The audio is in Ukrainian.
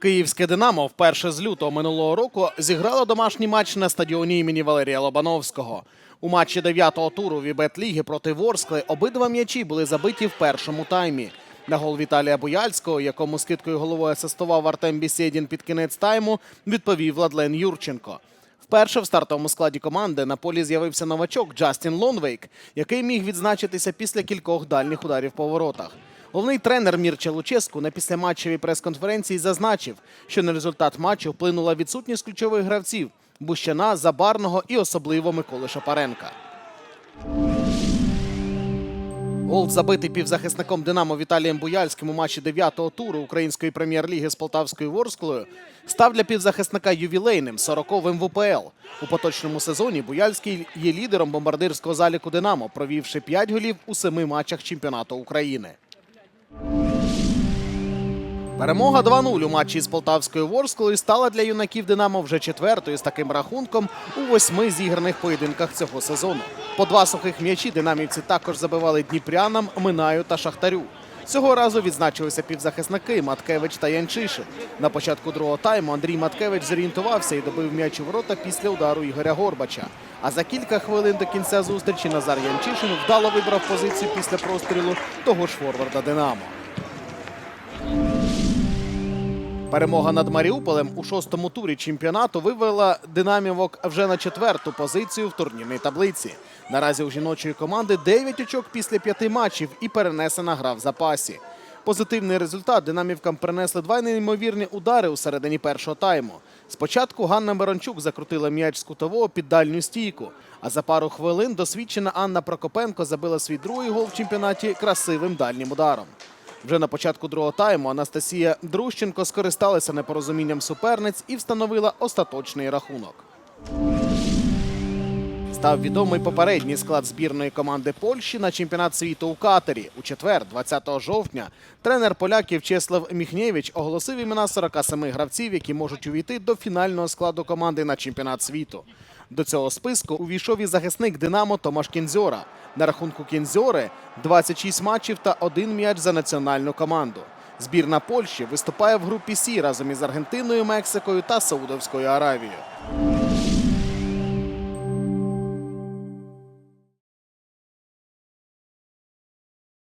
Київське Динамо вперше з лютого минулого року зіграло домашній матч на стадіоні імені Валерія Лобановського. У матчі дев'ятого туру Вібет Ліги проти Ворскли обидва м'ячі були забиті в першому таймі. На гол Віталія Бояльського, якому скидкою головою асистував Артем Бісєдін під кінець тайму, відповів Владлен Юрченко. Вперше в стартовому складі команди на полі з'явився новачок Джастін Лонвейк, який міг відзначитися після кількох дальніх ударів по воротах. Головний тренер Мірча Луческу на післяматчевій прес-конференції зазначив, що на результат матчу вплинула відсутність ключових гравців Бущана, Забарного і особливо Миколи Шапаренка. Гол забитий півзахисником Динамо Віталієм Буяльським у матчі 9-го туру української прем'єр-ліги з Полтавською Ворсклою став для півзахисника ювілейним 40-вим в УПЛ. У поточному сезоні Буяльський є лідером бомбардирського заліку Динамо, провівши 5 голів у семи матчах чемпіонату України. Перемога 2-0 у матчі з Полтавською Ворсклою стала для юнаків Динамо вже четвертою з таким рахунком у восьми зіграних поєдинках цього сезону. По два сухих м'ячі динамівці також забивали Дніпрянам, Минаю та Шахтарю. Цього разу відзначилися півзахисники Маткевич та Янчишин. На початку другого тайму Андрій Маткевич зорієнтувався і добив м'яч у ворота після удару Ігоря Горбача. А за кілька хвилин до кінця зустрічі Назар Янчишин вдало вибрав позицію після прострілу того ж форварда Динамо. Перемога над Маріуполем у шостому турі чемпіонату вивела динамівок вже на четверту позицію в турнірній таблиці. Наразі у жіночої команди 9 очок після п'яти матчів і перенесена гра в запасі. Позитивний результат динамівкам принесли два неймовірні удари у середині першого тайму. Спочатку Ганна Мирончук закрутила м'яч з кутового під дальню стійку. А за пару хвилин досвідчена Анна Прокопенко забила свій другий гол в чемпіонаті красивим дальнім ударом. Вже на початку другого тайму Анастасія Друщенко скористалася непорозумінням суперниць і встановила остаточний рахунок. Став відомий попередній склад збірної команди Польщі на чемпіонат світу у Катері. У четвер, 20 жовтня, тренер поляків Чеслав Міхнєвич оголосив імена 47 гравців, які можуть увійти до фінального складу команди на чемпіонат світу. До цього списку увійшов і захисник Динамо Томаш Кінзьора. На рахунку Кінзьори 26 матчів та один м'яч за національну команду. Збірна Польщі виступає в групі Сі разом із Аргентиною, Мексикою та Саудовською Аравією.